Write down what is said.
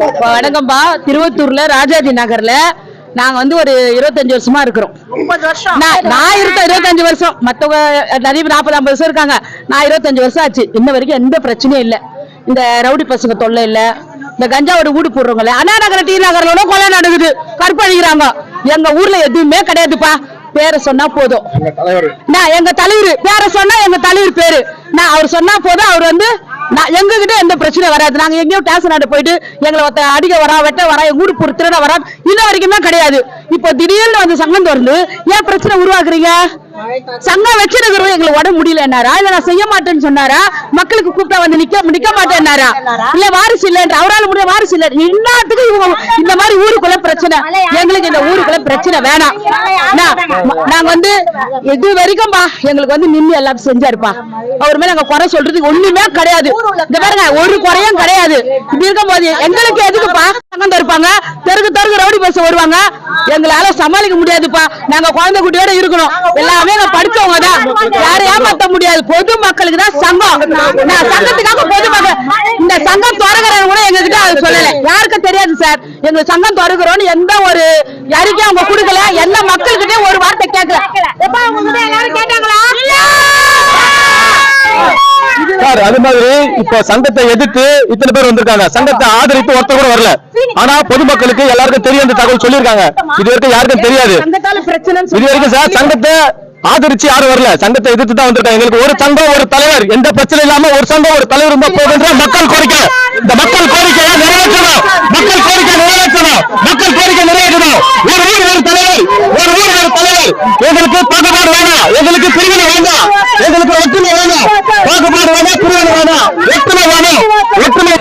வணக்கம்பா. திருவத்தூர்ல ராஜாஜி நகர்ல நாங்க வந்து ஒரு இருபத்தஞ்சு வருஷமா இருக்கிறோம். நான் நான் இருக்க இருபத்தஞ்சு வருஷம். மத்தவங்க நிறைய நாற்பது ஐம்பது வருஷம் இருக்காங்க. நான் இருபத்தஞ்சு வருஷம் ஆச்சு. இன்ன வரைக்கும் எந்த பிரச்சனையும் இல்ல. இந்த ரவுடி பசங்க தொல்லை இல்ல. இந்த கஞ்சாவோட வீடு போடுறவங்கள அண்ணா நகர் டி நகர்ல கொலை நடக்குது. கற்பழிக்கிறாங்க எங்க ஊர்ல எதுவுமே கிடையாதுப்பா. பேரை சொன்னா போதும். எங்க தலைவர். நான் எங்க தலைவர். பேரை சொன்னா எங்க தலைவர் பேரு. நான் அவர் சொன்னா போதும். அவர் வந்து நான் எங்க கிட்ட எந்த பிரச்சனை வராது. நாங்க எங்கேயோ டேஷன் ஆண்டு போயிட்டு எங்களை ஒருத்த அடிக்க வரா வெட்ட வரா எங்க ஊருக்கு ஒரு திருட வரா இன்ன வரைக்குமே கிடையாது. இப்போ திடீர்னு வந்து சங்கம் திறந்து ஏன் பிரச்சனை உருவாக்குறீங்க? சங்கம் வச்சிருக்கிறோம் எங்களுக்கு உடம்பு முடியலன்னாரா? இல்ல நான் செய்ய மாட்டேன்னு சொன்னாரா? மக்களுக்கு கூப்பிட்டா வந்து நிக்க நிக்க மாட்டேன்னாரா? இல்ல வாரிசு இல்லன்ற அவரால முடிய வாரிசு இல்ல. எல்லாத்துக்கும் இவங்க இந்த மாதிரி ஊருக்குள்ள பிரச்சனை. எங்களுக்கு இந்த ஊருக்குள்ள பிரச்சனை வேணாம். நாங்க வந்து இது வரைக்கும்பா எங்களுக்கு வந்து நின்னு எல்லாம் செஞ்சாருப்பா. அவர் மேல நாங்க குறை சொல்றதுக்கு ஒண்ணுமே கிடையாது. இந்த பாருங்க ஒரு குறையும் கிடையாது. இப்படி இருக்கும்போது எங்களுக்கு எதுக்குப்பா சங்கம் இருப்பாங்க. தெருக்கு தெருக்கு ரவுடி பஸ் வருவாங்க எங்களால சமாளிக்க முடியாதுப்பா. நாங்க குழந்தை குட்டியோட இருக்கணும். எல்லாமே படிச்சவங்க தான். யாரும் ஏமாத்த முடியாது. பொது மக்களுக்கு தான் சங்கம். நான் சங்கத்துக்காக பொது மக்கள் இந்த சங்கம் திறக்கிறவங்க கூட எங்க கிட்ட அது சொல்லல. யாருக்கும் தெரியாது சார் எங்க சங்கம் திறக்கிறோம்னு எந்த ஒரு அறிக்கையும் அவங்க கொடுக்கல. எந்த மக்கள்கிட்டயும் ஒரு வார்த்தை கேட்கல. சார் அது மாதிரி இப்போ சங்கத்தை எதிர்த்து இத்தனை பேர் வந்திருக்காங்க. சங்கத்தை ஆதரித்து ஒருத்தர் கூட வரல. ஆனா பொதுமக்களுக்கு எல்லாருக்கும் தெரியும் இந்த தகவல் சொல்லியிருக்காங்க. இது வரைக்கும் யாருக்கும் தெரியாது. இது வரைக்கும் சார் சங்கத்தை ஆதரிச்சு யாரும் வரல. சங்கத்தை எதிர்த்து தான் வந்திருக்காங்க. எங்களுக்கு ஒரு சங்கம் ஒரு தலைவர். எந்த பிரச்சனை இல்லாம ஒரு சங்கம் ஒரு தலைவர் இருந்தா போதுன்ற மக்கள் கோரிக்கை. இந்த மக்கள் கோரிக்கையை நிறைவேற்றணும். மக்கள் கோரிக்கை நிறைவேற்றணும். மக்கள் கோரிக்கை நிறைவேற்றணும். ஒரு ஊர் ஒரு தலைவர். ஒரு ஊர் ஒரு தலைவர். எங்களுக்கு பாகுபாடு வேணாம். எங்களுக்கு பிரிவினை வேண்டாம். எங்களுக்கு ஒற்றுமை வேணாம் பாகுபாடு வேணாம் பிரிவினை வேணாம் ஒற்றுமை வேணும் ஒற்றுமை